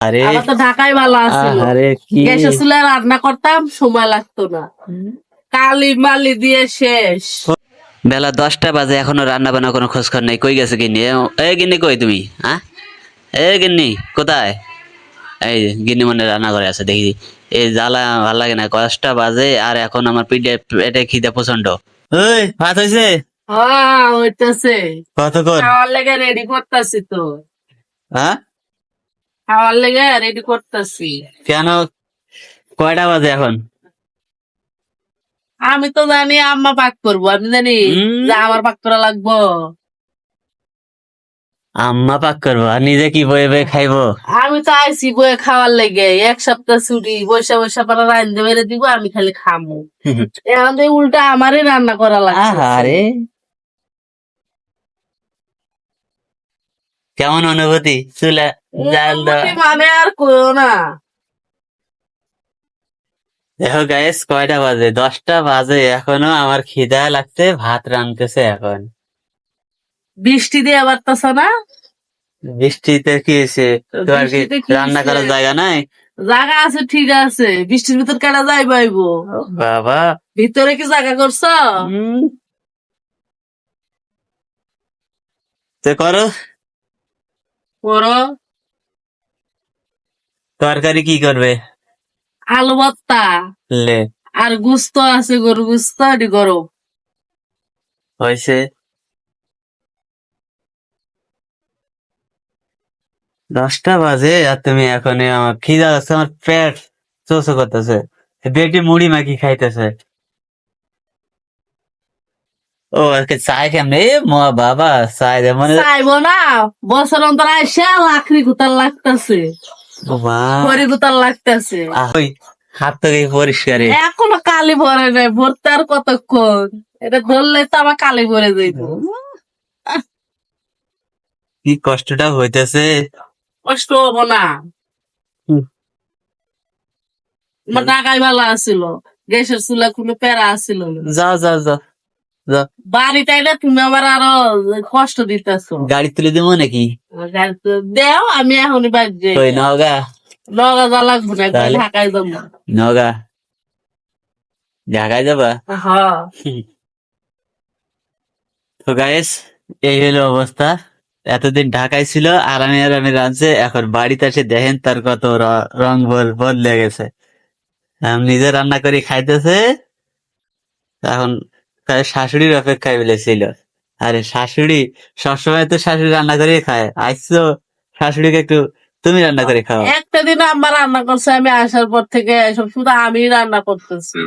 আরে আমার তো ঢাকায় ভালো আছিল। আরে কি? গ্যাসের চুলায় রান্না করতাম সময় লাগতো না। কালি মালি দিয়ে শেষ। বেলা দশটা বাজে এখনও রান্না বান্না কোনো খোঁজ খবর নেই। কই গেছে গিন্নি? এ গিন্নি কই তুমি? হ্যাঁ? এ গিন্নি কোথায়? এই গিন্নি মনে রান্না করে আছে দেখি। এই জ্বালা ভালো লাগে না দশটা বাজে আর এখন আমার পিঠে পেটে খিদে প্রচণ্ড ওই ভাত হয়েছে হ্যাঁ হইতেছে। খাওয়ার লেগে রেডি করতেছি তো। হ্যাঁ? খাওয়ার লেগে রেডি করতেছি। কেন? কয়টা বাজে এখন? আমি তো জানি আম্মা পাক করব আমি জানি। যে আমার পাক করা লাগবো। আম্মা পাক করব আর নিজে কি বয়ে বয়ে খাইবো? আমি তো আইসি বয়ে খাওয়ার লেগে এক সপ্তাহ ছুটি বৈশা বৈশা পারা রান্ধতে বেড়ে দিব আমি খালি খামু। এখন তো উল্টা আমারই রান্না করা লাগছে। আরে কেমন অনুভূতি? চুলা মানে আর না দেখো গাইস কয়টা বাজে? দশটা বাজে এখনও। আমার খিদা লাগছে ভাত রানতেছে এখন। বৃষ্টি দিয়ে বাড়তেছ না বৃষ্টিতে কি হয়েছে? তোমার কি রান্না করার জায়গা নাই? জায়গা আছে ঠিক আছে। বৃষ্টির ভিতর কেনা যাই পাইবো বাবা। ভিতরে কি জায়গা করছ। তো করো। করো। তরকারি কি করবে? আলু ভর্তা। লে। আর গুস্ত আছে গরু গুস্ত এটি করো হয়েছে। দশটা বাজে আর তুমি এখন আমার খিদা লাগছে আমার পেট চোচো করতেছে। বেটি মুড়ি মাখি খাইতেছে। ও আজকে চায় কেমনে? এ মা বাবা চাই দে মানে চাইব না। বছর অন্তর আইসা লাকড়ি গুতার লাগতেছে। লাগতেছে। ওই হাত এখনও কালি ভরে নাই ভরতে আর কতক্ষণ? এটা ধরলে তো আমার কালি ভরে যাইত কি কষ্টটা হইতেছে? কষ্ট হব না। আমার ঢাকায় ভালো আছিল গ্যাসের চুলা কোনো প্যারা আছিল যাও যাও যাও। বাড়িতে এলে তুমি আমার আরও কষ্ট দিতেছো। গাড়ি তুলে দেবো নাকি? দেও আমি এখনই যাই। ওই নগা। যা লাগবো না ঢাকায় যাব। নগা। ঢাকায় যাবা? হ্যাঁ তো গাইস এই হলো অবস্থা। এতদিন ঢাকায় ছিল আরামে আরামে রাঁধছে এখন বাড়িতে এসে দেখেন তার কত রং বল বদলে গেছে। আমি নিজে রান্না করে খাইতেছে এখন তার শাশুড়ির অপেক্ষায় বলেছিল। আরে শাশুড়ি, সবসময় তো শাশুড়ি রান্না করে খায়। আইসো শাশুড়িকে একটু তুমি রান্না করে খাও। একটা দিন আমার রান্না করছে, আমি আসার পর থেকে শুধু আমি রান্না করতেছি।